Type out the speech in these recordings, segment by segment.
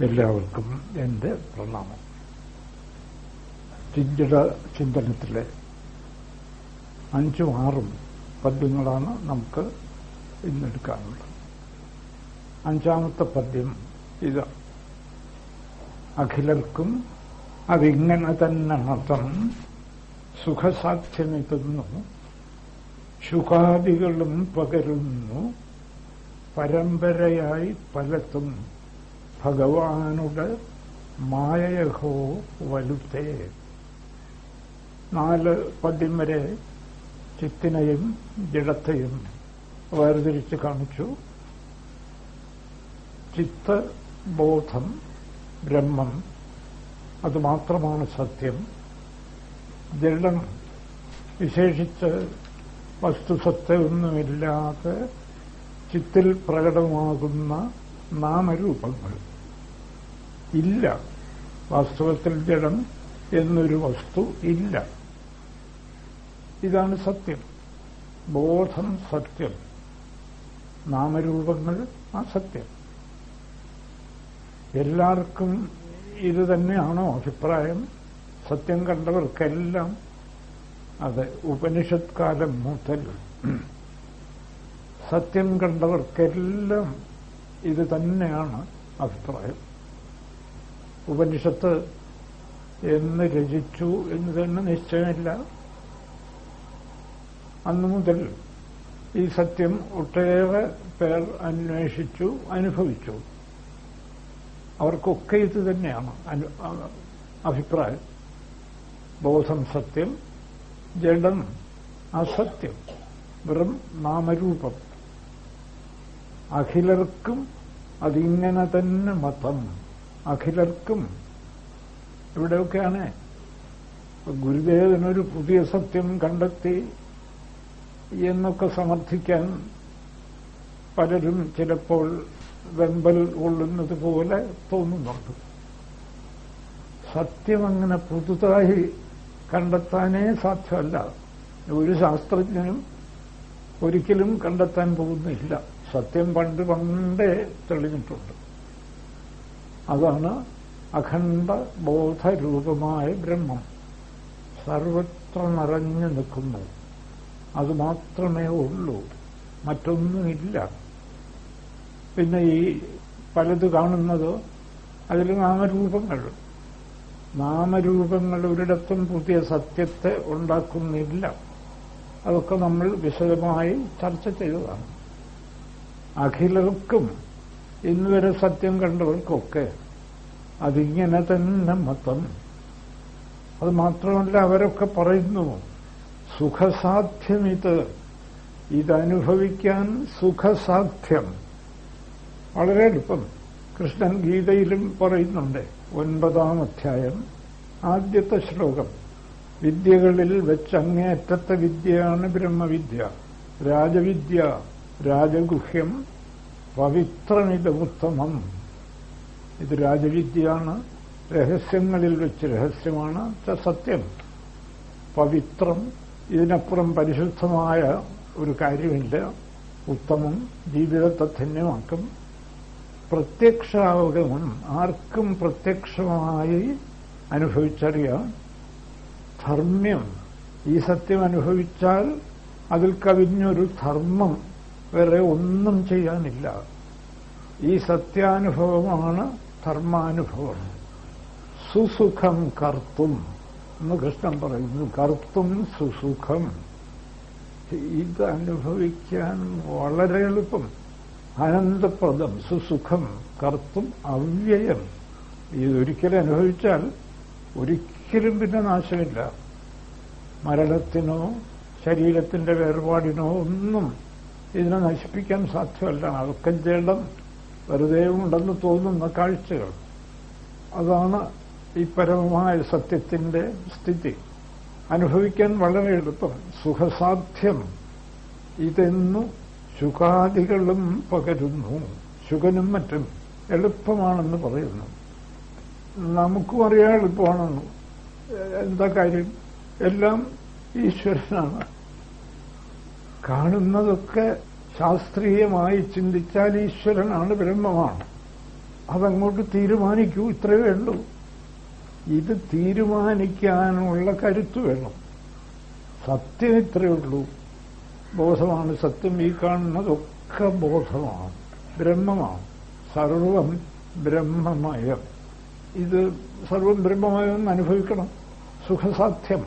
എല്ലാവർക്കും എന്റെ പ്രണാമം. ചിഞ്ചിട ചിന്തനത്തിലെ അഞ്ചും ആറും പദ്യങ്ങളാണ് നമുക്ക് ഇന്നെടുക്കാനുള്ളത്. അഞ്ചാമത്തെ പദ്യം ഇത്. അഖിലർക്കും അതിങ്ങനെ തന്നെ മതം സുഖസാധ്യമിതെന്നു ശുഖാദികളും പകരുന്നു. പരമ്പരയായി പലതും ഭഗവാനുടെ മായയഹോ വലുത്തേ. നാല് പദ്യം വരെ ചിത്തിനെയും ജഡത്തെയും വേർതിരിച്ച് കാണിച്ചു. ചിത്തബോധം ബ്രഹ്മം അത് മാത്രമാണ് സത്യം. ജഡം വിശേഷിച്ച് വസ്തുസത്വമൊന്നുമില്ലാതെ ചിത്തിൽ പ്രകടമാകുന്ന നാമരൂപങ്ങൾ. ഇല്ല. വാസ്തവത്തിൽ ജഡം എന്നൊരു വസ്തു ഇല്ല. ഇതാണ് സത്യം. ബോധം സത്യം. നാമരൂപങ്ങൾ ആ സത്യം. എല്ലാവർക്കും ഇത് തന്നെയാണോ അഭിപ്രായം? സത്യം കണ്ടവർക്കെല്ലാം അതെ ഉപനിഷത് കാലം മുതൽ സത്യം കണ്ടവർക്കെല്ലാം ഇത് തന്നെയാണ് അഭിപ്രായം. ഉപനിഷത്ത് എന്ന് രചിച്ചു എന്ന് തന്നെ നിശ്ചയമില്ല. അന്നു മുതൽ ഈ സത്യം ഒട്ടേറെ പേർ അന്വേഷിച്ചു അനുഭവിച്ചു. അവർക്കൊക്കെ ഇത് തന്നെയാണ് അഭിപ്രായം. ബോധം സത്യം ജഡം അസത്യം വെറും നാമരൂപം. അഖിലർക്കും അതിങ്ങനെ തന്നെ മതം. അഖിലർക്കും ഇവിടെയൊക്കെയാണ്. ഗുരുദേവനൊരു പുതിയ സത്യം കണ്ടെത്തി എന്നൊക്കെ സമർത്ഥിക്കാൻ പലരും ചിലപ്പോൾ വെമ്പൽ കൊള്ളുന്നത് പോലെ തോന്നുന്നുണ്ട്. സത്യം അങ്ങനെ പുതുതായി കണ്ടെത്താനേ സാധ്യമല്ല. ഒരു ശാസ്ത്രജ്ഞനും ഒരിക്കലും കണ്ടെത്താൻ പോകുന്നില്ല. സത്യം പണ്ട് പണ്ടേ തെളിഞ്ഞിട്ടുണ്ട്. അതാണ് അഖണ്ഡ ബോധരൂപമായ ബ്രഹ്മം. സർവത്ര നിറഞ്ഞു നിൽക്കുന്നു. അത് മാത്രമേ ഉള്ളൂ. മറ്റൊന്നുമില്ല. പിന്നെ ഈ പലത് കാണുന്നത് അതിൽ നാമരൂപങ്ങൾ. നാമരൂപങ്ങൾ ഒരിടത്തും പുതിയ സത്യത്തെ ഉണ്ടാക്കുന്നില്ല. അതൊക്കെ നമ്മൾ വിശദമായി ചർച്ച ചെയ്തതാണ്. അഖിലർക്കും ഇന്നുവരെ സത്യം കണ്ടവർക്കൊക്കെ അതിങ്ങനെ തന്നെ മതം. അത് മാത്രമല്ല അവരൊക്കെ പറയുന്നു സുഖസാധ്യം ഇത് ഇതനുഭവിക്കാൻ സുഖസാധ്യം. വളരെ എളുപ്പം. കൃഷ്ണൻ ഗീതയിലും പറയുന്നുണ്ട് ഒൻപതാം അധ്യായം ആദ്യത്തെ ശ്ലോകം. വിദ്യകളിൽ വെച്ച് അങ്ങേയറ്റത്തെ വിദ്യയാണ് ബ്രഹ്മവിദ്യ. രാജവിദ്യ രാജഗുഹ്യം പവിത്രമിതമുത്തമം ഇത് രാജവിദ്യയാണ്. രഹസ്യങ്ങളിൽ വെച്ച് രഹസ്യമാണ്. സത്യം. പവിത്രം ഇതിനപ്പുറം പരിശുദ്ധമായ ഒരു കാര്യമില്ല. ഉത്തമം ജീവിതത്തെ ധന്യമാക്കും. പ്രത്യക്ഷാവഗമം ആർക്കും പ്രത്യക്ഷമായി അനുഭവിച്ചറിയാം. ധർമ്മ്യം. ഈ സത്യം അനുഭവിച്ചാൽ അതിൽ കവിഞ്ഞൊരു ധർമ്മം വേറെ ഒന്നും ചെയ്യാനില്ല. ഈ സത്യാനുഭവമാണ് ധർമാനുഭവം. സുസുഖം കർത്തും എന്ന് കൃഷ്ണൻ പറയുന്നു. കർത്തും സുസുഖം. ഇത് അനുഭവിക്കാൻ വളരെ എളുപ്പം. ആനന്ദപ്രദം സുസുഖം കർത്തും അവ്യയം. ഇതൊരിക്കലും അനുഭവിച്ചാൽ ഒരിക്കലും പിന്നെ നാശമില്ല. മരണത്തിനോ ശരീരത്തിന്റെ വേർപാടിനോ ഒന്നും ഇതിനെ നശിപ്പിക്കാൻ സാധ്യമല്ല. അതൊക്കെ ചെയ്യേണ്ടത് വെറുതെ ഉണ്ടെന്ന് തോന്നുന്ന കാഴ്ചകൾ. അതാണ് ഈ പരമമായ സത്യത്തിന്റെ സ്ഥിതി. അനുഭവിക്കാൻ വളരെ എളുപ്പം സുഖസാധ്യം. ഇതെന്നു സുഖാദികളും പകരുന്നു. ശുഖനും മറ്റും എളുപ്പമാണെന്ന് പറയുന്നു. നമുക്കും അറിയാൻ എളുപ്പമാണെന്ന്. എന്താ കാര്യം? എല്ലാം ഈശ്വരനാണ്. കാണുന്നതൊക്കെ ശാസ്ത്രീയമായി ചിന്തിച്ചാൽ ഈശ്വരനാണ് ബ്രഹ്മമാണ്. അതങ്ങോട്ട് തീരുമാനിക്കൂ ഇത്രയേ ഉള്ളൂ. ഇത് തീരുമാനിക്കാനുള്ള കരുത്ത് വേണം. സത്യം ഇത്രയേ ഉള്ളൂ. ബോധമാണ് സത്യം. ഈ കാണുന്നതൊക്കെ ബോധമാണ് ബ്രഹ്മമാണ്. സർവം ബ്രഹ്മമയം. ഇത് സർവം ബ്രഹ്മമയം അനുഭവിക്കണം. സുഖസാധ്യം.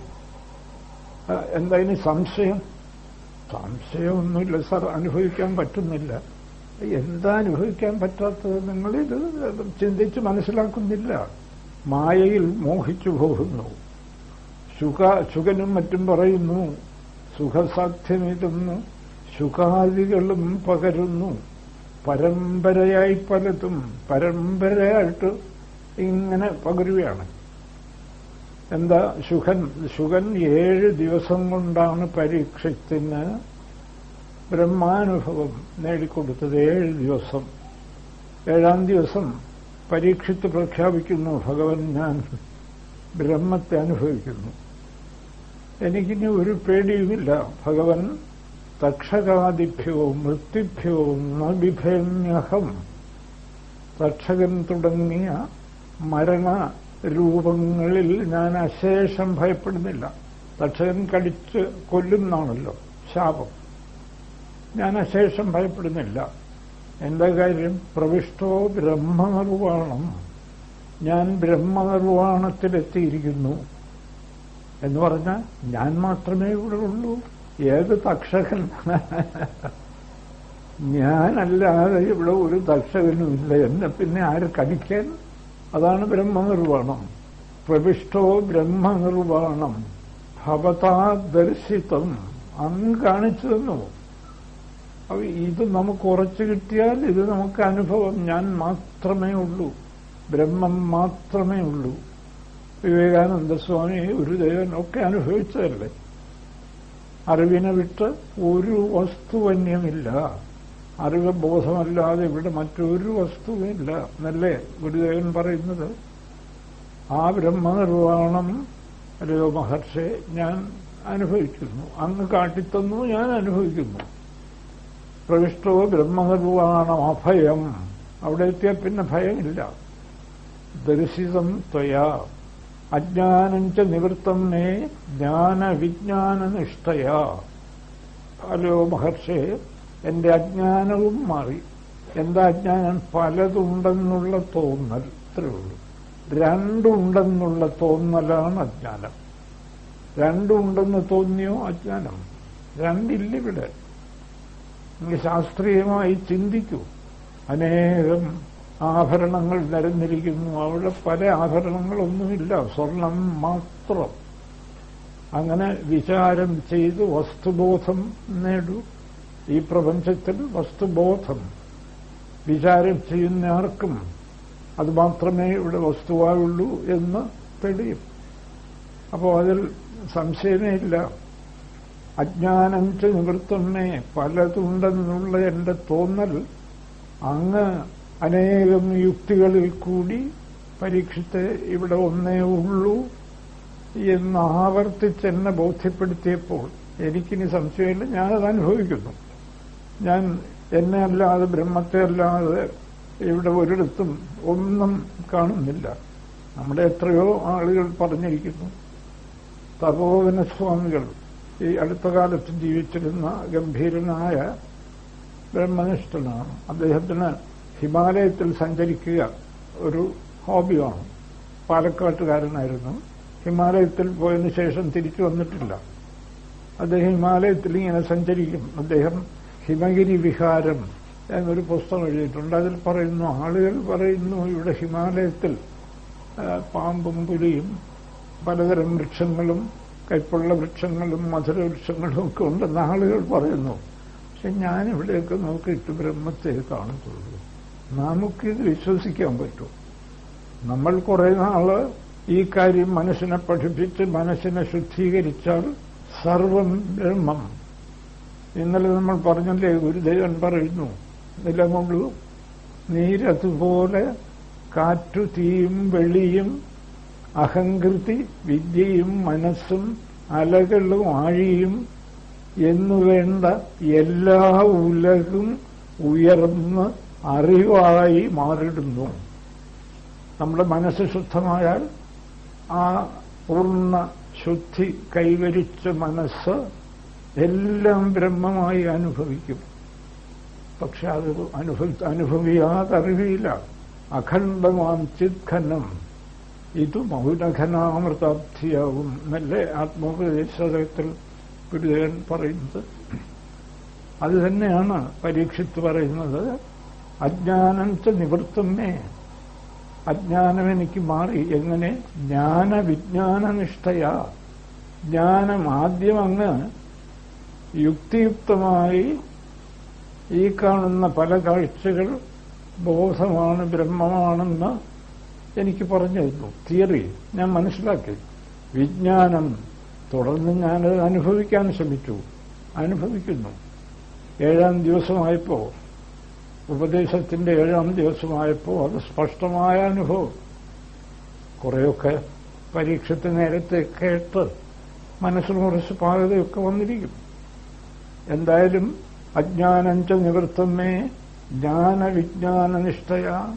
എന്തായാലും സംശയം? സംശയമൊന്നുമില്ല സാർ. അനുഭവിക്കാൻ പറ്റുന്നില്ല. എന്താ അനുഭവിക്കാൻ പറ്റാത്തത്? നിങ്ങൾ ഇത് ചിന്തിച്ച് മനസ്സിലാക്കുന്നില്ല. മായയിൽ മോഹിച്ചു പോകുന്നു. സുഖ സുഖനും മറ്റും പറയുന്നു. സുഖസാധ്യമിതെന്ന് സുഖാദികളും പകരുന്നു. പരമ്പരയായി പലതും പരമ്പരയായിട്ട് ഇങ്ങനെ പകരുകയാണ്. എന്താ ശുഖൻ ശുഖൻ ഏഴ് ദിവസം കൊണ്ടാണ് പരീക്ഷത്തിന് ബ്രഹ്മാനുഭവം നേടിക്കൊടുത്തത്. ഏഴ് ദിവസം. ഏഴാം ദിവസം പരീക്ഷിത്ത് പ്രഖ്യാപിക്കുന്നു. ഭഗവൻ ഞാൻ ബ്രഹ്മത്തെ അനുഭവിക്കുന്നു. എനിക്കിനി ഒരു പേടിയുമില്ല. ഭഗവൻ തക്ഷകാദിഭ്യോ മൃത്യുഭ്യോ നബിഭേമ്യഹം തക്ഷകൻ തുടങ്ങിയ മരണ രൂപങ്ങളിൽ ഞാൻ അശേഷം ഭയപ്പെടുന്നില്ല. തക്ഷകൻ കടിച്ച് കൊല്ലുന്നാണല്ലോ ശാപം. ഞാൻ അശേഷം ഭയപ്പെടുന്നില്ല. എന്താ കാര്യം? പ്രവിഷ്ടോ ബ്രഹ്മനിർവാണം. ഞാൻ ബ്രഹ്മനിർവാണത്തിലെത്തിയിരിക്കുന്നു. എന്ന് പറഞ്ഞാൽ ഞാൻ മാത്രമേ ഇവിടെ ഉള്ളൂ. ഏത് തക്ഷകൻ? ഞാനല്ലാതെ ഇവിടെ ഒരു തക്ഷകനുമില്ല. എന്നെ പിന്നെ ആര് കടിക്കാൻ? അതാണ് ബ്രഹ്മനിർവാണം പ്രവിഷ്ടോ ബ്രഹ്മനിർവാണം ഭവതാ ദർശിതം. അങ്ങ് കാണിച്ചു തന്നു. ഇത് നമുക്ക് ഉറച്ചു കിട്ടിയാൽ ഇത് നമുക്ക് അനുഭവം. ഞാൻ മാത്രമേ ഉള്ളൂ. ബ്രഹ്മം മാത്രമേ ഉള്ളൂ. വിവേകാനന്ദ സ്വാമി ഗുരുദേവൻ ഒക്കെ അനുഭവിച്ചതല്ലേ? അറിവിനെ വിട്ട് ഒരു വസ്തുവന്യമില്ല. അറിവ് ബോധമല്ലാതെ ഇവിടെ മറ്റൊരു വസ്തുവില്ല. എന്നല്ലേ ഗുരുദേവൻ പറയുന്നത്? ആ ബ്രഹ്മനിർവാണം അല്ലയോ മഹർഷെ ഞാൻ അനുഭവിക്കുന്നു. അങ്ങ് കാട്ടിത്തന്നു ഞാൻ അനുഭവിക്കുന്നു. പ്രവിഷ്ടോ ബ്രഹ്മനിർവാണം അഭയം. അവിടെ എത്തിയാൽ പിന്നെ ഭയമില്ല. ദർശിതം ത്വയാ. അജ്ഞാനം ച നിവൃത്തം മേ ജ്ഞാനവിജ്ഞാനനിഷ്ഠയാ. ഹലോ മഹർഷേ എന്റെ അജ്ഞാനവും മാറി. എന്താ അജ്ഞാനം പലതുണ്ടെന്നുള്ള തോന്നൽ. ഇത്രേ ഉള്ളൂ. രണ്ടുണ്ടെന്നുള്ള തോന്നലാണ് അജ്ഞാനം. രണ്ടുണ്ടെന്ന് തോന്നിയോ അജ്ഞാനം. രണ്ടില്ലിവിടെ. നിങ്ങൾ ശാസ്ത്രീയമായി ചിന്തിക്കൂ. അനേകം ആഭരണങ്ങൾ നിരന്നിരിക്കുന്നു അവിടെ പല ആഭരണങ്ങളൊന്നുമില്ല. സ്വർണം മാത്രം. അങ്ങനെ വിചാരം ചെയ്ത് വസ്തുബോധം നേടൂ. ഈ പ്രപഞ്ചത്തിൽ വസ്തുബോധം. വിചാരം ചെയ്യുന്ന ആർക്കും അത് മാത്രമേ ഇവിടെ വസ്തുവായുള്ളൂ എന്ന് തെളിയും. അപ്പോൾ അതിൽ സംശയമേ ഇല്ല അജ്ഞാനം ച നിവൃത്തമേ പലതുണ്ടെന്നുള്ള എന്റെ തോന്നൽ അങ്ങ് അനേകം യുക്തികളിൽ കൂടി പരീക്ഷിച്ച് ഇവിടെ ഒന്നേ ഉള്ളൂ എന്ന് ആവർത്തിച്ച് ബോധ്യപ്പെടുത്തിയപ്പോൾ എനിക്കിനി സംശയമില്ല. ഞാനത് അനുഭവിക്കുന്നു ഞാൻ എന്നെ അല്ലാതെ ബ്രഹ്മത്തെ അല്ലാതെ ഇവിടെ ഒരിടത്തും ഒന്നും കാണുന്നില്ല. നമ്മുടെ എത്രയോ ആളുകൾ പറഞ്ഞിരിക്കുന്നു. തപോവന സ്വാമികൾ ഈ അടുത്ത കാലത്ത് ജീവിച്ചിരുന്ന ഗംഭീരനായ ബ്രഹ്മനിഷ്ഠനാണ്. അദ്ദേഹത്തിന് ഹിമാലയത്തിൽ സഞ്ചരിക്കുക ഒരു ഹോബിയാണ്. പാലക്കാട്ടുകാരനായിരുന്നു. ഹിമാലയത്തിൽ പോയതിനു ശേഷം തിരിച്ചു വന്നിട്ടില്ല. അദ്ദേഹം ഹിമാലയത്തിൽ ഇങ്ങനെ സഞ്ചരിക്കും. അദ്ദേഹം ഹിമഗിരി വിഹാരം എന്നൊരു പുസ്തകം എഴുതിയിട്ടുണ്ട്. അതിൽ പറയുന്നു ആളുകൾ പറയുന്നു ഇവിടെ ഹിമാലയത്തിൽ പാമ്പും പുലിയും പലതരം വൃക്ഷങ്ങളും കൈപ്പുള്ള വൃക്ഷങ്ങളും മധുര വൃക്ഷങ്ങളും ഒക്കെ ഉണ്ടെന്ന് ആളുകൾ പറയുന്നു. പക്ഷെ ഞാനിവിടെയൊക്കെ നോക്കിയിട്ട് ബ്രഹ്മത്തെ കാണത്തുള്ളൂ. നമുക്കിത് വിശ്വസിക്കാൻ പറ്റും. നമ്മൾ കുറെ നാൾ ഈ കാര്യം മനസ്സിനെ പഠിപ്പിച്ച് മനസ്സിനെ ശുദ്ധീകരിച്ചാൽ സർവം ബ്രഹ്മം. ഇന്നലെ നമ്മൾ പറഞ്ഞല്ലേ ഗുരുദേവൻ പറയുന്നു നിലം കൊണ്ട് നീരതുപോലെ കാറ്റു തീയും വെളിയും അഹങ്കൃതി വിദ്യയും മനസ്സും അലകളും ആഴിയും എന്നുവേണ്ട എല്ലാ ഉലകും ഉയർന്ന് അറിവായി മാറിടുന്നു. നമ്മുടെ മനസ്സ് ശുദ്ധമായാൽ ആ പൂർണ ശുദ്ധി കൈവരിച്ച മനസ്സ് എല്ലാം ബ്രഹ്മമായി അനുഭവിക്കും. പക്ഷെ അത് അനുഭവി അനുഭവിയാതെ അറിവിയില്ല അഖണ്ഡമാം ചിത്ഖനം. ഇത് മൗനഘനാമൃതാബ്ധിയാവും. എന്നല്ലേ ആത്മോപദേശത്തിൽ ഗുരുദേവൻ പറയുന്നത്? അത് തന്നെയാണ് പരീക്ഷിച്ച് പറയുന്നത്. അജ്ഞാനം ച നിവൃത്തമേ അജ്ഞാനം എനിക്ക് മാറി. എങ്ങനെ? ജ്ഞാനവിജ്ഞാനനിഷ്ഠയാ. ജ്ഞാനം ആദ്യം അങ്ങ് യുക്തിയുക്തമായി ഈ കാണുന്ന പല കാഴ്ചകൾ ബോധമാണ് ബ്രഹ്മമാണെന്ന് എനിക്ക് പറഞ്ഞു തിയറി ഞാൻ മനസ്സിലാക്കി. വിജ്ഞാനം. തുടർന്ന് ഞാനത് അനുഭവിക്കാൻ ശ്രമിച്ചു. അനുഭവിക്കുന്നു. ഏഴാം ദിവസമായപ്പോ ഉപദേശത്തിന്റെ ഏഴാം ദിവസമായപ്പോ അത് സ്പഷ്ടമായ അനുഭവം. കുറെയൊക്കെ പരീക്ഷത്തെ നേരത്തെ കേട്ട് മനസ്സിന് കുറച്ച് പാകതയൊക്കെ വന്നിരിക്കും. എന്തായാലും അജ്ഞാനഞ്ച നിവൃത്തമേ ജ്ഞാനവിജ്ഞാനനിഷ്ഠയ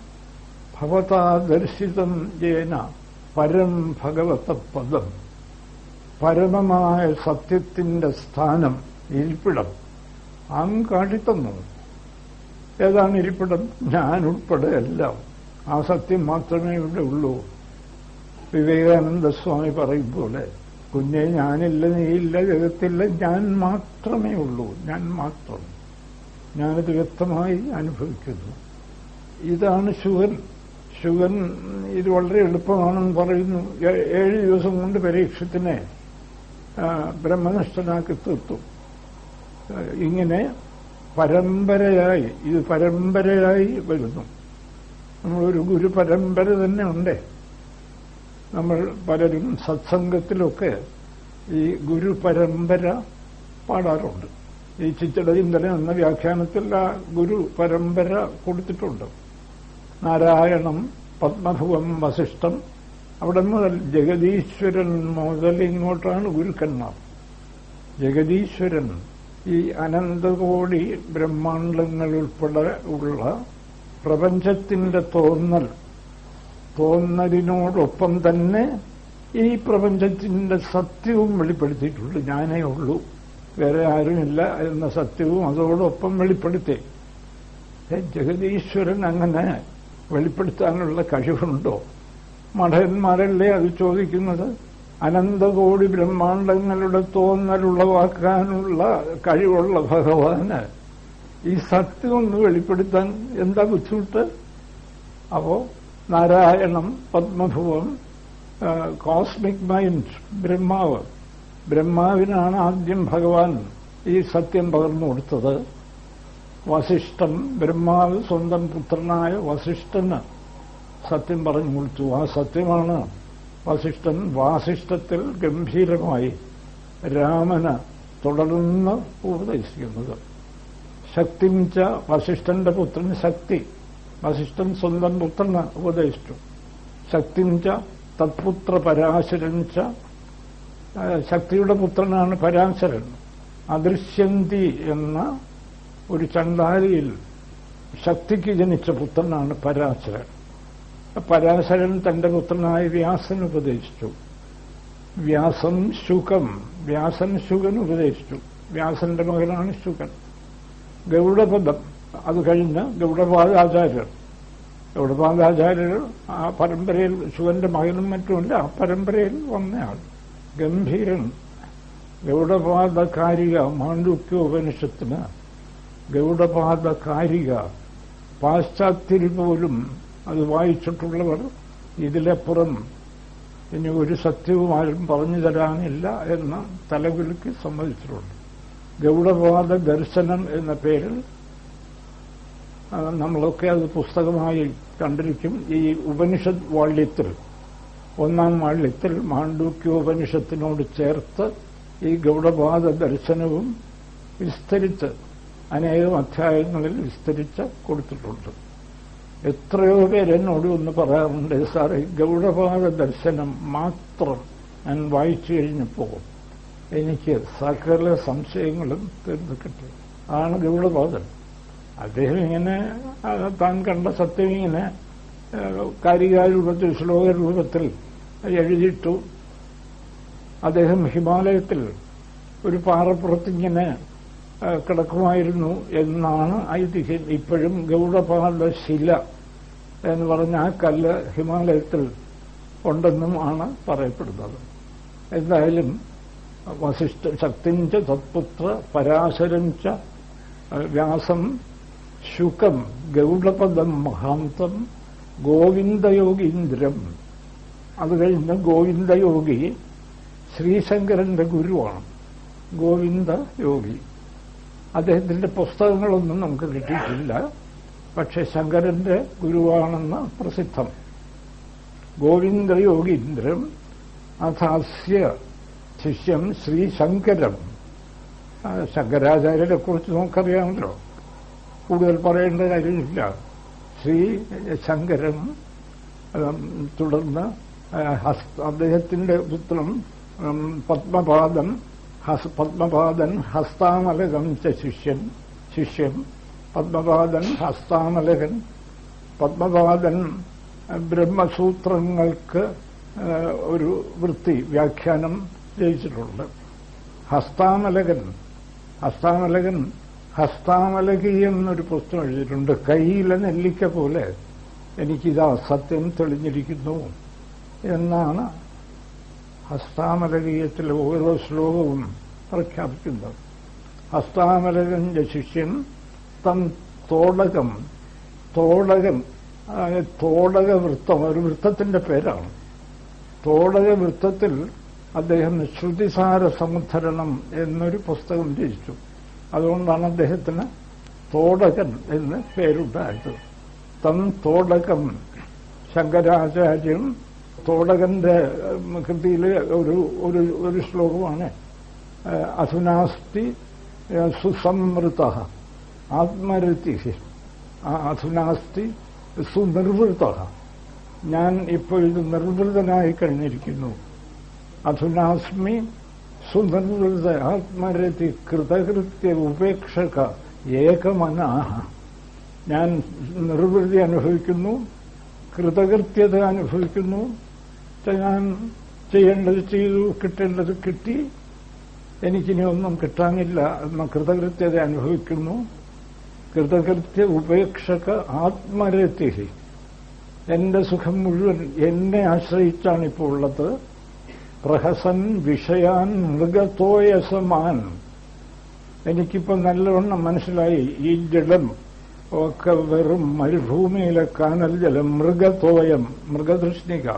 ഭവതാ ദർശിതം ജേന പരം ഭഗവത പദം. പരമമായ സത്യത്തിന്റെ സ്ഥാനം ഇരിപ്പിടം. അങ്ങ് കാട്ടിത്തന്നു ഏതാണ് ഇരിപ്പിടം? ഞാൻ ഉൾപ്പെടെ എല്ലാം. ആ സത്യം മാത്രമേ ഇവിടെ ഉള്ളൂ. വിവേകാനന്ദ സ്വാമി പറയും പോലെ. കുഞ്ഞെ ഞാനില്ല നീയില്ല ജഗത്തില്ല ഞാൻ മാത്രമേ ഉള്ളൂ. ഞാൻ മാത്രം. ഞാനത് വ്യക്തമായി അനുഭവിക്കുന്നു. ഇതാണ് ശുഗൻ ശുഗൻ ഇത് വളരെ എളുപ്പമാണെന്ന് പറയുന്നു. ഏഴ് ദിവസം കൊണ്ട് പരീക്ഷത്തിനെ ബ്രഹ്മനിഷ്ഠനാക്കി തീർത്തു. ഇങ്ങനെ പരമ്പരയായി ഇത് പരമ്പരയായി വരുന്നു. നമ്മളൊരു ഗുരു പരമ്പര തന്നെ ഉണ്ട്. നമ്മൾ പലരും സത്സംഗത്തിലൊക്കെ ഈ ഗുരു പരമ്പര പാടാറുണ്ട്. ഈ ചിച്ചടചിന്തന എന്ന വ്യാഖ്യാനത്തിൽ ആ ഗുരു പരമ്പര കൊടുത്തിട്ടുണ്ട്. നാരായണം പത്മഭുവം വസിഷ്ഠം. അവിടെ മുതൽ ജഗദീശ്വരൻ മുതൽ ഇങ്ങോട്ടാണ് ഗുരുക്കന്മാർ. ജഗദീശ്വരൻ ഈ അനന്തകോടി ബ്രഹ്മാണ്ടങ്ങൾ ഉൾപ്പെടെ ഉള്ള പ്രപഞ്ചത്തിന്റെ തോന്നൽ തോന്നലിനോടൊപ്പം തന്നെ ഈ പ്രപഞ്ചത്തിന്റെ സത്യവും വെളിപ്പെടുത്തിയിട്ടുണ്ട്. ഞാനേ ഉള്ളൂ. വേറെ ആരുമില്ല എന്ന സത്യവും അതോടൊപ്പം വെളിപ്പെടുത്തി. ജഗതീശ്വരൻ അങ്ങനെ വെളിപ്പെടുത്താനുള്ള കഴിവുണ്ടോ? മഠന്മാരല്ലേ അത് ചോദിക്കുന്നത്? അനന്തകോടി ബ്രഹ്മാണ്ടങ്ങളുടെ തോന്നലുളവാക്കാനുള്ള കഴിവുള്ള ഭഗവാന് ഈ സത്യം ഒന്ന് വെളിപ്പെടുത്താൻ എന്താ ബുദ്ധിമുട്ട്? അപ്പോ നാരായണം പത്മഭുവം കോസ്മിക് മൈൻഡ് ബ്രഹ്മാവ്. ബ്രഹ്മാവിനാണ് ആദ്യം ഭഗവാൻ ഈ സത്യം പകർന്നു കൊടുത്തത്. വസിഷ്ഠൻ ബ്രഹ്മാവ് സ്വന്തം പുത്രനായ വസിഷ്ഠന് സത്യം പറഞ്ഞു കൊടുത്തു. ആ സത്യമാണ് വസിഷ്ഠൻ വാസിഷ്ഠത്തിൽ ഗംഭീരമായി രാമന് തുടർന്ന് ഉപദേശിക്കുന്നത് ശക്തിമിച്ച വസിഷ്ഠന്റെ പുത്രൻ ശക്തി. വസിഷ്ഠൻ സ്വന്തം പുത്രന് ഉപദേശിച്ചു. ശക്തിഞ്ച തത്പുത്ര പരാശരഞ്ച ശക്തിയുടെ പുത്രനാണ് പരാശരൻ. അദൃശ്യന്തി എന്ന ഒരു ചണ്ടാലിയിൽ ശക്തിക്ക് ജനിച്ച പുത്രനാണ് പരാശരൻ. പരാശരൻ തന്റെ പുത്രനായ വ്യാസൻ ഉപദേശിച്ചു. വ്യാസം ശുകം വ്യാസൻ ശുകൻ ഉപദേശിച്ചു. വ്യാസന്റെ മകനാണ് ശുകൻ ഗൗഡപദം. അത് കഴിഞ്ഞ് ഗൗഡപാദാചാര്യർ ഗൗഡപാദാചാര്യർ ആ പരമ്പരയിൽ ശിവന്റെ മകനും മറ്റുമല്ല ആ പരമ്പരയിൽ വന്നയാൾ. ഗംഭീരൻ. ഗൗഡപാദകാരിക മാണ്ഡുക്യ ഉപനിഷത്തിന് ഗൗഡപാദകാരിക. പാശ്ചാത്യൽ പോലും അത് വായിച്ചിട്ടുള്ളവർ ഇതിലപ്പുറം ഇനി ഒരു സത്യവും ആരും പറഞ്ഞു തരാനില്ല എന്ന് തലകുലുക്കി സമ്മതിച്ചിട്ടുണ്ട്. ഗൗഡപാദ ദർശനം എന്ന പേരിൽ നമ്മളൊക്കെ അത് പുസ്തകമായി കണ്ടിരിക്കും. ഈ ഉപനിഷത് വാള്യത്തിൽ ഒന്നാം വാള്യത്തിൽ മാണ്ഡൂക്യോപനിഷത്തിനോട് ചേർത്ത് ഈ ഗൗഡപാദ ദർശനവും വിസ്തരിച്ച് അനേകം അധ്യായങ്ങളിൽ വിസ്തരിച്ച് കൊടുത്തിട്ടുണ്ട്. എത്രയോ പേര് എന്നോട് ഒന്ന് പറയാറുണ്ട് സാറേ ഗൗഡപാദ ദർശനം മാത്രം ഞാൻ വായിച്ചു കഴിഞ്ഞപ്പോൾ എനിക്ക് സകല സംശയങ്ങളും തീർന്നു കിട്ടി ആണ് ഗൗഡപാദൻ. അദ്ദേഹം ഇങ്ങനെ താൻ കണ്ട സത്യം ഇങ്ങനെ കാരികാരൂപത്തിൽ ശ്ലോക രൂപത്തിൽ എഴുതിയിട്ടു. അദ്ദേഹം ഹിമാലയത്തിൽ ഒരു പാറപ്പുറത്തിങ്ങനെ കിടക്കുമായിരുന്നു എന്നാണ് ഐതിഹ്യം. ഇപ്പോഴും ഗൗഡപാദ ശില എന്ന് പറഞ്ഞ ആ കല്ല് ഹിമാലയത്തിൽ ഉണ്ടെന്നും ആണ് പറയപ്പെടുന്നത്. എന്തായാലും വസിഷ്ഠ ശക്തിഞ്ച തത്പുത്ര പരാശരം ച വ്യാസം ശുകം ഗൗഡപദം മഹാന്തം ഗോവിന്ദയോഗീന്ദ്രം. അത് കഴിഞ്ഞ ഗോവിന്ദയോഗി ശ്രീശങ്കരന്റെ ഗുരുവാണ് ഗോവിന്ദ യോഗി അദ്ദേഹത്തിന്റെ പുസ്തകങ്ങളൊന്നും നമുക്ക് കിട്ടിയിട്ടില്ല. പക്ഷെ ശങ്കരന്റെ ഗുരുവാണെന്ന് പ്രസിദ്ധം. ഗോവിന്ദയോഗീന്ദ്രം അഥാസ്യ ശിഷ്യം ശ്രീശങ്കരം. ശങ്കരാചാര്യരെ കുറിച്ച് നമുക്കറിയാമല്ലോ. കൂടുതൽ പറയേണ്ട കാര്യമില്ല. ശ്രീ ശങ്കരൻ തുടർന്ന് അദ്ദേഹത്തിന്റെ പുത്രം പത്മപാദൻ പത്മപാദൻ ഹസ്താമലകം ച ശിഷ്യൻ ശിഷ്യൻ പത്മപാദൻ ഹസ്താമലകൻ പത്മപാദൻ ബ്രഹ്മസൂത്രങ്ങൾക്ക് ഒരു വൃത്തി വ്യാഖ്യാനം രചിച്ചിട്ടുണ്ട്. ഹസ്താമലകൻ ഹസ്താമലകൻ ഹസ്താമലകി എന്നൊരു പുസ്തകം എഴുതിയിട്ടുണ്ട്. കയ്യിലെ നെല്ലിക്ക പോലെ എനിക്കിതാ സത്യം തെളിഞ്ഞിരിക്കുന്നു എന്നാണ് ഹസ്താമലകീയത്തിലെ ഓരോ ശ്ലോകവും പ്രഖ്യാപിക്കുന്നത്. ഹസ്താമലകന്റെ ശിഷ്യൻ തം തോടകം തോടകം തോടകവൃത്തം തോടക വൃത്തം ഒരു വൃത്തത്തിന്റെ പേരാണ്. തോടക വൃത്തത്തിൽ അദ്ദേഹം ശ്രുതിസാര സമുദ്ധരണം എന്നൊരു പുസ്തകം രചിച്ചു. അതുകൊണ്ടാണ് അദ്ദേഹത്തിന് തോടകൻ എന്ന് പേരുണ്ടായത്. തം തോടകം ശങ്കരാചാര്യൻ തോടകന്റെ കൃതിയിൽ ഒരു ഒരു ഒരു ശ്ലോകമാണ് അധുനാസ്തി സുസംവൃത ആത്മരതി അധുനാസ്തി സുനിർവൃത. ഞാൻ ഇപ്പോഴും നിർവൃതനായി കഴിഞ്ഞിരിക്കുന്നു. അധുനാസ്മി സുനിർവൃത ആത്മരതി കൃതകൃത്യ ഉപേക്ഷക ഏകമന ഞാൻ നിർവൃതി അനുഭവിക്കുന്നു കൃതകൃത്യത അനുഭവിക്കുന്നു. ഞാൻ ചെയ്യേണ്ടത് ചെയ്തു കിട്ടേണ്ടത് കിട്ടി. എനിക്കിനി ഒന്നും കിട്ടാനില്ല എന്ന കൃതകൃത്യത അനുഭവിക്കുന്നു. കൃതകൃത്യ ഉപേക്ഷക ആത്മരതി. എന്റെ സുഖം മുഴുവൻ എന്നെ ആശ്രയിച്ചാണ് ഇപ്പോൾ ഉള്ളത്. പ്രഹസൻ വിഷയാൻ മൃഗത്തോയസമാൻ എനിക്കിപ്പോ നല്ലവണ്ണം മനസ്സിലായി. ഈ ജലം ഒക്കെ വെറും മരുഭൂമിയിലെ കാനൽ ജലം മൃഗത്തോയം മൃഗതൃഷ്ണിക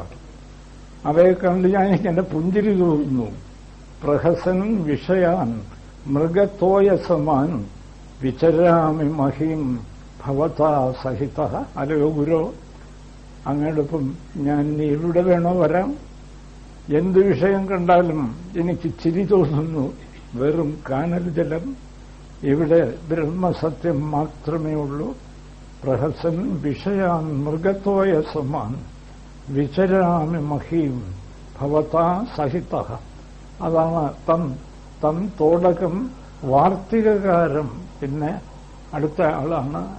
അവയെ കണ്ട് ഞാൻ എന്റെ പുഞ്ചിരി തോന്നുന്നു പ്രഹസൻ വിഷയാൻ മൃഗത്തോയസമാൻ വിചരാമി മഹീം ഭവതാ സഹിത. അലയോ ഗുരോ അങ്ങോടൊപ്പം ഞാൻ ഇവിടെ വേണോ വരാം? എന്ത് വിഷയം കണ്ടാലും എനിക്ക് ചിരി തോന്നുന്നു. വെറും കാനൽ ജലം. ഇവിടെ ബ്രഹ്മസത്യം മാത്രമേ ഉള്ളൂ. പ്രഹസൻ വിഷയാൻ മൃഗത്തോയ സമാൻ. വിചരാമി മഹീം ഭവതാ സഹിത. അതാണ് തം തം തോടകം വാർത്തികകാരം. പിന്നെ അടുത്ത ആളാണ്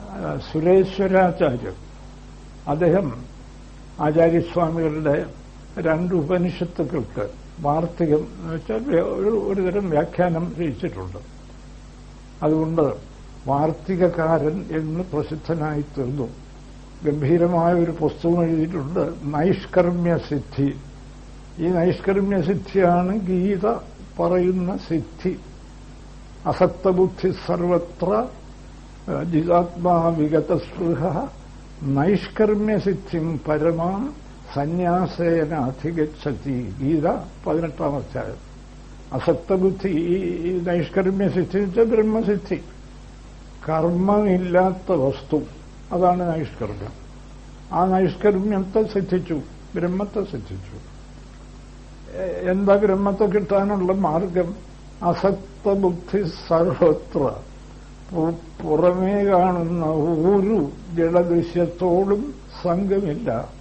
സുരേശ്വരാചാര്യം അദ്ദേഹം ആചാര്യസ്വാമികളുടെ രണ്ട് ഉപനിഷത്തുക്കൾക്ക് വാർത്തകം എന്ന് വെച്ചാൽ ഒരു ഒരുതരം വ്യാഖ്യാനം രചിച്ചിട്ടുണ്ട്. അതുകൊണ്ട് വാർത്തികാരൻ എന്ന് പ്രസിദ്ധനായി തീർന്നു. ഗംഭീരമായ ഒരു പുസ്തകം എഴുതിയിട്ടുണ്ട് നൈഷ്കർമ്മ്യ സിദ്ധി. ഈ നൈഷ്കർമ്മ്യ സിദ്ധിയാണ് ഗീത പറയുന്ന സിദ്ധി. അസക്തബുദ്ധി സർവത്ര ജിതാത്മാ വിഗതസ്പൃഹ. നൈഷ്കർമ്മ്യസിദ്ധിം പരമാം സന്യാസേന അധികച്ഛത്തി ഗീത പതിനെട്ടാം അധ്യായം അസക്തബുദ്ധി ഈ നൈഷ്കർമ്മ്യ വെച്ചാൽ ബ്രഹ്മസിദ്ധി. കർമ്മമില്ലാത്ത വസ്തു. അതാണ് നൈഷ്കർമ്മ്യം ആ നൈഷ്കർമ്മ്യത്തെ സിദ്ധിച്ചു. ബ്രഹ്മത്തെ സിദ്ധിച്ചു. എന്താ ബ്രഹ്മത്തെ കിട്ടാനുള്ള മാർഗം? അസക്തബുദ്ധി സർവത്ര. പുറമേ കാണുന്ന ഒരു ജഡദൃശ്യത്തോടും സംഘമില്ല.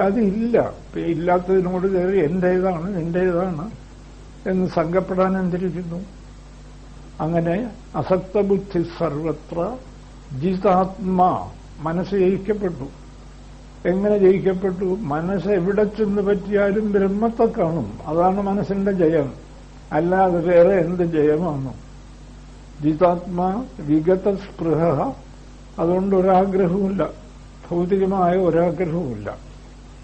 അതില്ല. ഇല്ലാത്തതിനോട് കയറി എന്റേതാണ് എന്റേതാണ് എന്ന് സംഘപ്പെടാൻ എന്തിരിക്കുന്നു? അങ്ങനെ അസക്തബുദ്ധി സർവത്ര ജിതാത്മാ മനസ്സ് ജയിക്കപ്പെട്ടു. എങ്ങനെ ജയിക്കപ്പെട്ടു? മനസ്സ് എവിടെ ചെന്ന് പറ്റിയാലും ബ്രഹ്മത്തെ കാണും. അതാണ് മനസ്സിന്റെ ജയം. അല്ലാതെ വേറെ എന്ത് ജയമാണ്? ജിതാത്മാ വിഗത സ്പൃഹ അതുകൊണ്ട് ഒരാഗ്രഹവുമില്ല. ഭൗതികമായ ഒരാഗ്രഹവുമില്ല.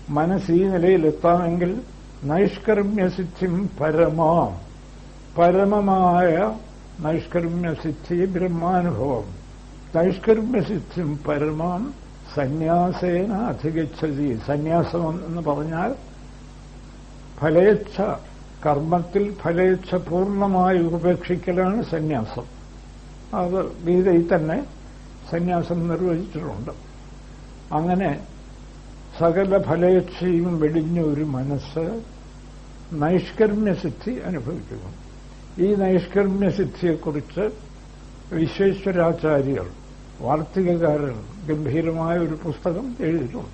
മനസ്സ് ഈ നിലയിലെത്താമെങ്കിൽ നൈഷ്കർമ്മ്യസിദ്ധിം പരമാം. പരമമായ നൈഷ്കർമ്മ്യസിദ്ധി ബ്രഹ്മാനുഭവം. നൈഷ്കർമ്മ്യസിദ്ധിം പരമാം സന്യാസേന അധികച്ചതി സന്യാസം എന്ന് പറഞ്ഞാൽ ഫലേച്ഛ കർമ്മത്തിൽ ഫലേച്ഛ പൂർണമായി ഉപേക്ഷിക്കലാണ് സന്യാസം. അത് ഗീതയിൽ തന്നെ സന്യാസം നിർവഹിച്ചിട്ടുണ്ട് അങ്ങനെ സകല ഫലേച്ഛയും വെടിഞ്ഞ ഒരു മനസ്സ് നൈഷ്കർമ്മ്യസിദ്ധി അനുഭവിക്കുന്നു. ഈ നൈഷ്കർമ്മ്യസിദ്ധിയെക്കുറിച്ച് വിശ്വേശ്വരാചാര്യർ വാർത്തികകാരൻ ഗംഭീരമായ ഒരു പുസ്തകം എഴുതിയിട്ടുണ്ട്.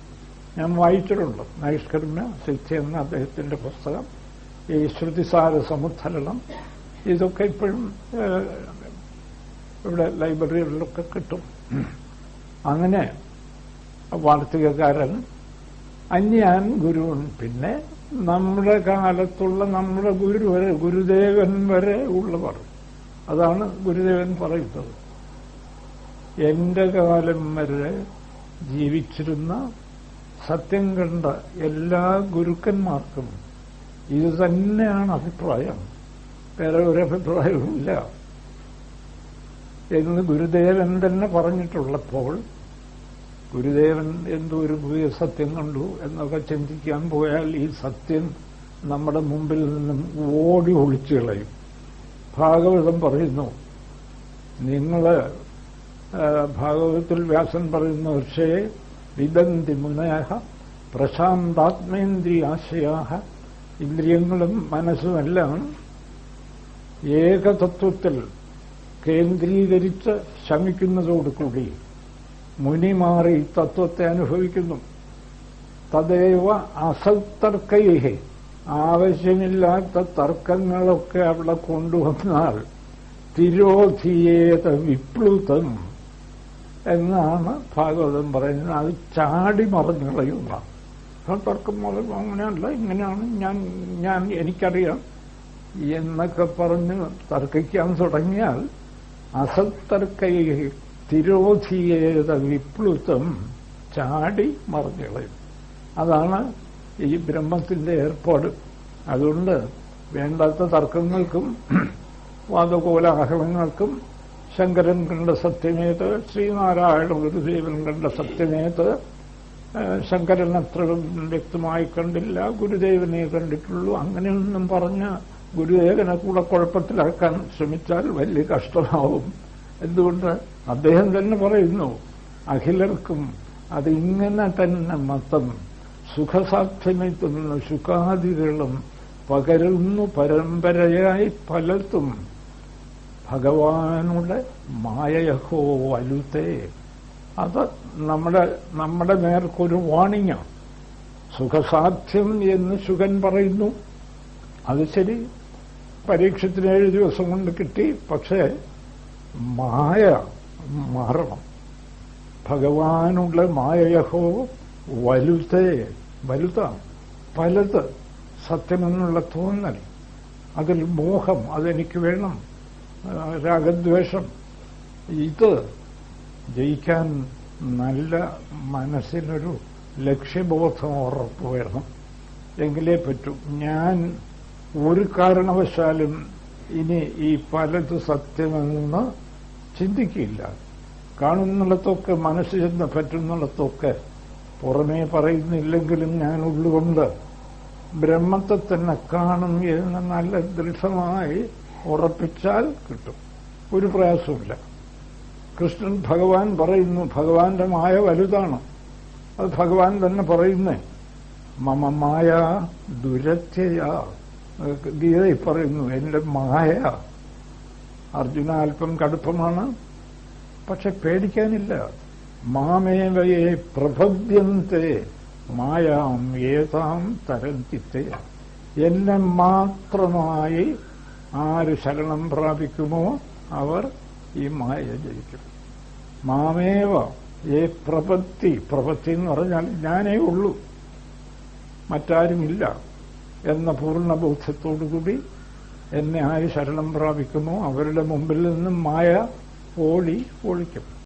ഞാൻ വായിച്ചിട്ടുണ്ട് നൈഷ്കർമ്മ്യ സിദ്ധി എന്ന അദ്ദേഹത്തിന്റെ പുസ്തകം. ഈ ശ്രുതിസാര സമുദ്ധരണം. ഇതൊക്കെ ഇപ്പോഴും ഇവിടെ ലൈബ്രറികളിലൊക്കെ കിട്ടും. അങ്ങനെ വാർത്തികക്കാരൻ അന്യാൻ ഗുരു പിന്നെ നമ്മുടെ കാലത്തുള്ള നമ്മുടെ ഗുരു വരെ ഗുരുദേവൻ വരെ ഉള്ളവർ. അതാണ് ഗുരുദേവൻ പറയുന്നത്. എന്റെ കാലം വരെ ജീവിച്ചിരുന്ന സത്യം കണ്ട എല്ലാ ഗുരുക്കന്മാർക്കും ഇത് തന്നെയാണ് അഭിപ്രായം. വേറെ ഒരു അഭിപ്രായവുമില്ല. എന്ന് ഗുരുദേവൻ തന്നെ പറഞ്ഞിട്ടുള്ളപ്പോൾ ഗുരുദേവൻ എന്തോ ഒരു പുതിയ സത്യം കണ്ടു എന്നൊക്കെ ചിന്തിക്കാൻ പോയാൽ ഈ സത്യം നമ്മുടെ മുമ്പിൽ നിന്നും ഓടി ഒളിച്ചു കളയും. ഭാഗവതം പറയുന്നു നിങ്ങൾ ഭാഗവതത്തിൽ വ്യാസൻ പറയുന്ന പക്ഷേ വിദന്തി മുനയഹ പ്രശാന്താത്മേന്ദ്രിയാശയാഹ ഇന്ദ്രിയങ്ങളും മനസ്സുമെല്ലാം ഏകതത്വത്തിൽ കേന്ദ്രീകരിച്ച് ശമിക്കുന്നതോടുകൂടി മുനി മാറി തത്വത്തെ അനുഭവിക്കുന്നു. തദൈവ അസത്തർക്കൈഹെ ആവശ്യമില്ലാത്ത തർക്കങ്ങളൊക്കെ അവിടെ കൊണ്ടുവന്നാൽ തിരോധിയേത വിപ്ലുതം എന്നാണ് ഭാഗവതം പറയുന്നത്. അത് ചാടി മറിഞ്ഞു കളയുന്ന തർക്കം മുതൽ അങ്ങനെയല്ല ഇങ്ങനെയാണ് ഞാൻ ഞാൻ എനിക്കറിയാം എന്നൊക്കെ പറഞ്ഞ് തർക്കിക്കാൻ തുടങ്ങിയാൽ അസത്തർക്കൈ തിരോധിയേത വിപ്ലുത്തം ചാടി മറിഞ്ഞുകളയും. അതാണ് ഈ ബ്രഹ്മത്തിന്റെ ഏർപ്പാട്. അതുകൊണ്ട് വേണ്ടാത്ത തർക്കങ്ങൾക്കും വാദകോലാഹലങ്ങൾക്കും ശങ്കരൻ കണ്ട സത്യമേത് ശ്രീനാരായണ ഗുരുദേവൻ കണ്ട സത്യമേത് ശങ്കരൻ അത്ര വ്യക്തമായി കണ്ടില്ല ഗുരുദേവനെ കണ്ടിട്ടുള്ളൂ. അങ്ങനെയൊന്നും പറഞ്ഞ് ഗുരുദേവനെ കൂടെ കുഴപ്പത്തിലാക്കാൻ ശ്രമിച്ചാൽ വലിയ കഷ്ടമാവും. എന്തുകൊണ്ട് അദ്ദേഹം തന്നെ പറയുന്നു അഖിലർക്കും അതിങ്ങനെ തന്നെ മതം സുഖസാധ്യമെത്തുന്ന സുഖാദികളും പകരുന്നു പരമ്പരയായി പലത്തും ഭഗവാനുടെ മായയഹോ വലുതേ അത് നമ്മുടെ നമ്മുടെ നേർക്കൊരു വാണിങ്ങാണ് സുഖസാധ്യം എന്ന് സുഖൻ പറയുന്നു. അത് ശരി. പരീക്ഷത്തിന് ഏഴ് ദിവസം കൊണ്ട് കിട്ടി. പക്ഷേ മായ മാറണം ഭഗവാനുള്ള മായയഹോ വലുതേ വലുതാണ് പലത് സത്യമെന്നുള്ള തോന്നൽ. അതിൽ മോഹം അതെനിക്ക് വേണം. രാഗദ്വേഷം. ഇത് ജയിക്കാൻ നല്ല മനസ്സിനൊരു ലക്ഷ്യബോധം ഉറപ്പ് വേണം എങ്കിലേ പറ്റൂ. ഞാൻ ഒരു കാരണവശാലും ഇനി ഈ പലത് സത്യമെന്ന് ചിന്തിക്കില്ല. കാണുന്നിടത്തൊക്കെ മനസ്സ് ചെന്ന് പറ്റുന്നിടത്തൊക്കെ പുറമേ പറയുന്നില്ലെങ്കിലും ഞാൻ ഉള്ളുകൊണ്ട് ബ്രഹ്മത്തെ തന്നെ കാണും എന്ന് നല്ല ദൃഢമായി ഉറപ്പിച്ചാൽ കിട്ടും. ഒരു പ്രയാസമില്ല കൃഷ്ണൻ ഭഗവാൻ പറയുന്നു ഭഗവാന്റെ മായ വലുതാണ്. അത് ഭഗവാൻ തന്നെ പറയുന്നേ മമ മായ ദുരത്യയ ഗീതയിൽ പറയുന്നു എന്റെ മായ അർജുന അല്പം കടുപ്പമാണ്. പക്ഷെ പേടിക്കാനില്ല. മാമേവയെ പ്രഭദ്യന്തെ മായാം ഏതാം തരന്തിത്തെ എന്നെ മാത്രമായി ആര് ശരണം പ്രാപിക്കുമോ അവർ ഈ മായ ജയിക്കും. മാമേവ ഏ പ്രപത്തി പ്രപത്തി എന്ന് പറഞ്ഞാൽ ഞാനേ ഉള്ളൂ. മറ്റാരുമില്ല എന്ന പൂർണ ബോധ്യത്തോടുകൂടി എന്നെ ആയി ശരണം പ്രാപിക്കുമോ? അവരുടെ മുമ്പിൽ നിന്നും മായ ഓടി ഒളിക്കും